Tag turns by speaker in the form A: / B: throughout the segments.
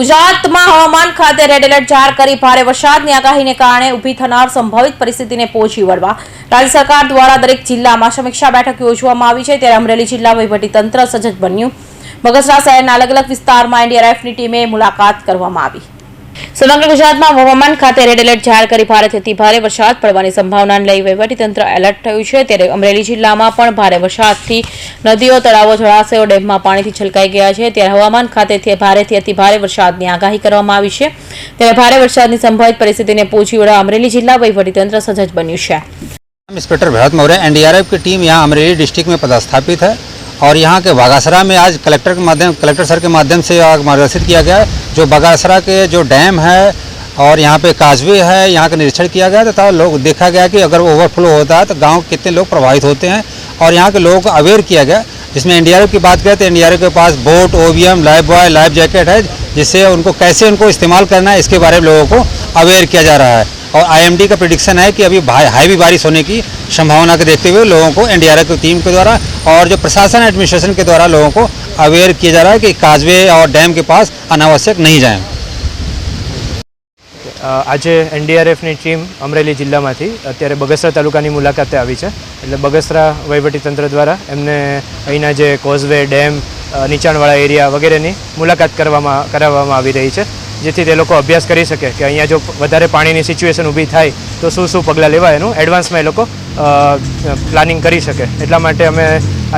A: ગુજરાતમાં હવામાન ખાતે રેડ એલર્ટ જાહેર કરી ભારે વરસાદની આગાહીને કારણે ઊભી થનાર સંભવિત પરિસ્થિતિને પહોંચી વળવા રાજ્ય સરકાર દ્વારા દરેક જિલ્લામાં સમીક્ષા બેઠક યોજવામાં આવી છે. ત્યારે અમરેલી જિલ્લા વહીવટીતંત્ર સજ્જ બન્યું. બગસરા શહેરના અલગ અલગ વિસ્તારમાં એનડીઆરએફની ટીમે મુલાકાત કરવામાં આવી. સમગ્ર ગુજરાતમાં હવામાન ખાતે રેડ એલર્ટ જાહેર કરી ભારેથી અતિ ભારે વરસાદ પડવાની સંભાવનાને લઈ વહીવટીતંત્ર એલર્ટ થયું છે ત્યારે અમરેલી જિલ્લામાં પણ ભારે વરસાદથી નદીઓ તળાવો જળાશયો ડેમમાં પાણીથી છલકાઈ ગયા છે ત્યારે હવામાન ખાતેથી ભારેથી અતિ ભારે વરસાદની આગાહી કરવામાં આવી છે ત્યારે ભારે વરસાદની સંભવિત પરિસ્થિતિને પહોંચી વળવા અમરેલી જિલ્લા વહીવટીતંત્ર સજ્જ બન્યું છે
B: इंस्पेक्टर भरत मौर्य एनडीआरएफ की टीम यहाँ अमरेली डिस्ट्रिक्ट में पदस्थापित है और यहाँ के बागासरा में आज कलेक्टर के माध्यम, कलेक्टर सर के माध्यम से मार्गदर्शित किया गया, जो बागासरा के जो डैम है और यहाँ पे काजवे है, यहाँ का निरीक्षण किया गया तथा लोग, देखा गया कि अगर ओवरफ्लो होता है तो गाँव कितने लोग प्रभावित होते हैं और यहाँ के लोगों को अवेयर किया गया, जिसमें एनडीआरएफ की बात करें तो एनडीआरएफ के पास बोट ओवीएम लाइफ बॉय, लाइफ जैकेट है, जिससे उनको, कैसे उनको इस्तेमाल करना है, इसके बारे में लोगों को अवेयर किया जा रहा है। और आईएमडी का प्रिडिक्शन है कि अभी हैवी बारिश होने की संभावना को देखते हुए लोगों को एनडीआरएफ की टीम के द्वारा और जो प्रशासन एडमिनिस्ट्रेशन के द्वारा लोगों को अवेयर किया जा रहा है कि काजवे और डैम के पास अनावश्यक नहीं जाएं
C: અ, આજે એનડીઆરએફની ટીમ અમરેલી જિલ્લામાંથી અત્યારે બગસરા તાલુકાની મુલાકાતે આવી છે એટલે બગસરા વહીવટીતંત્ર દ્વારા એમને અહીંના જે કોઝવે ડેમ અ, નીચાણવાળા એરિયા વગેરેની મુલાકાત કરવામાં કરાવવામાં આવી રહી છે જેથી તે લોકો અભ્યાસ કરી શકે કે અહીંયા જો વધારે પાણીની સિચ્યુએશન ઊભી થાય, તો શું શું પગલાં લેવાય? એનું એડવાન્સમાં એ લોકો પ્લાનિંગ કરી શકે. એટલા માટે અમે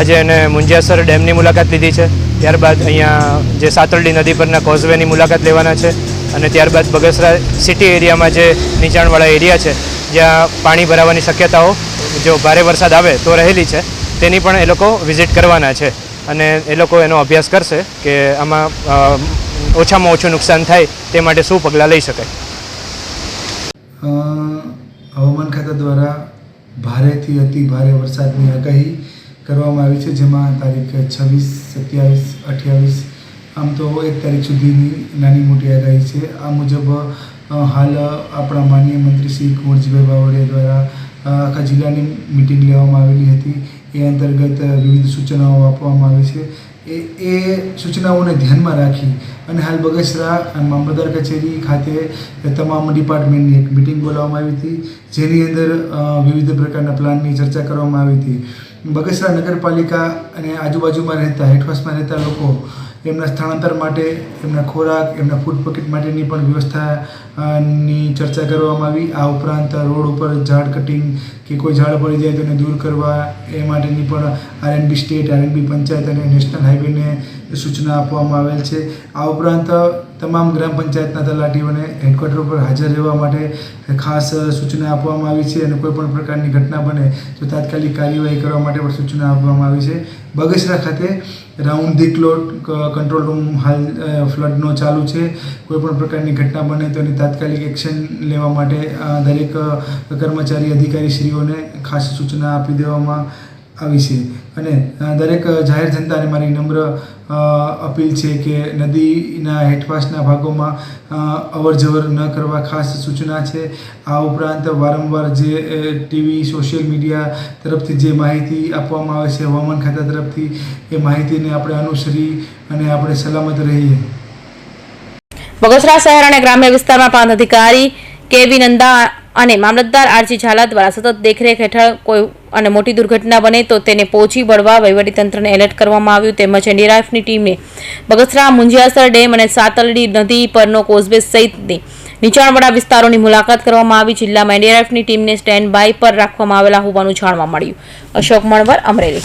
C: આજે એને મુંજિયાસર ડેમની મુલાકાત લીધી છે. ત્યારબાદ અહીંયા જે સાતરડી નદી પરના કોઝવેની મુલાકાત લેવાના છે. અને ત્યારબાદ બગસરા સિટી એરિયામાં જે નીચાણવાળા એરિયા છે, જ્યાં પાણી ભરાવાની શક્યતાઓ, જો ભારે વરસાદ આવે તો રહેલી છે, તેની પણ એ લોકો વિઝિટ કરવાના છે. અને એ લોકો એનો અભ્યાસ કરશે કે આમાં ઓછામાં ઓછું નુકસાન થાય તે માટે શું પગલાં લઈ શકાય
D: હવામાન ખાતા દ્વારા ભારેથી અતિ ભારે વરસાદની આગાહી કરવામાં આવી છે, જેમાં તારીખ છવ્વીસ, સત્યાવીસ, અઠ્યાવીસ, આમ તો એક તારીખ સુધીની નાની મોટી આગાહી છે. આ મુજબ હાલ આપણા માનનીય મંત્રી શ્રી કુંવરજીભાઈ બાવળિયા દ્વારા આખા જિલ્લાની મિટિંગ લેવામાં આવેલી હતી. એ અંતર્ગત વિવિધ સૂચનાઓ આપવામાં આવી છે. એ એ સૂચનાઓને ધ્યાનમાં રાખી અને હાલ બગસરા મામલતદાર કચેરી ખાતે તમામ ડિપાર્ટમેન્ટની એક મિટિંગ બોલાવવામાં આવી હતી, જેની અંદર વિવિધ પ્રકારના પ્લાનની ચર્ચા કરવામાં આવી હતી. બગસરા નગરપાલિકા અને આજુબાજુમાં રહેતા હેઠવાસમાં રહેતા લોકો એમના સ્થળાંતર માટે, એમના ખોરાક, એમના ફૂડ પેકેટ માટેની પણ વ્યવસ્થા ની ચર્ચા કરવામાં આવી. આ ઉપરાંત રોડ ઉપર ઝાડ કટિંગ કે કોઈ ઝાડ પડી જાય તો એને દૂર કરવા, એ માટેની પણ આરએનબી સ્ટેટ આરએનબી પંચાયત અને નેશનલ હાઈવેને સૂચના આપવામાં આવેલ છે. આ ઉપરાંત તમામ ગ્રામ પંચાયતના તલાટીઓને હેડક્વાર્ટર ઉપર હાજર રહેવા માટે ખાસ સૂચના આપવામાં આવી છે અને કોઈપણ પ્રકારની ઘટના બને તો તાત્કાલિક કાર્યવાહી કરવા માટે પણ સૂચના આપવામાં આવી છે. બગસરા ખાતે round the clock control room હાલ ફ્લડનો ચાલુ છે. કોઈપણ પ્રકારની ઘટના બને તો એની તાત્કાલિક એક્શન લેવા માટે દરેક કર્મચારી, અધિકારીશ્રીઓને ખાસ સૂચના આપી દેવામાં આવી છે. અને દરેક જાહેર જનતાને મારી નમ્ર અપીલ છે કે નદીના હેઠવાસના ભાગોમાં અવર જવર ન કરવા ખાસ સૂચના છે. આ ઉપરાંત વારંવાર જે ટીવી, સોશિયલ મીડિયા તરફથી જે માહિતી આપવામાં આવે છે, હવામાન ખાતા તરફથી, એ માહિતીને આપણે અનુસરી અને આપણે સલામત રહીએ.
A: બગસરા શહેર અને ગ્રામ્ય વિસ્તારમાં પ્રાંત અધિકારી, કેવી નંદા અને મામલતદાર આરજી ઝાલા દ્વારા સતત દેખરેખ હેઠળ કોઈ અને મોટી દુર્ઘટના બને તો તેને પહોંચી વળવા વહીવટીતંત્રને એલર્ટ કરવામાં આવ્યું. તેમજ એનડીઆરએફની ટીમને બગસરા મુંજિયાસર ડેમ અને સાતલડી નદી પરનો કોઝવે સહિતની નીચાણવાળા વિસ્તારોની મુલાકાત કરવામાં આવી. જિલ્લામાં એનડીઆરએફની ટીમને સ્ટેન્ડ બાય પર રાખવામાં આવેલા હોવાનું જાણવા મળ્યું. અશોક મણવર, અમરેલી.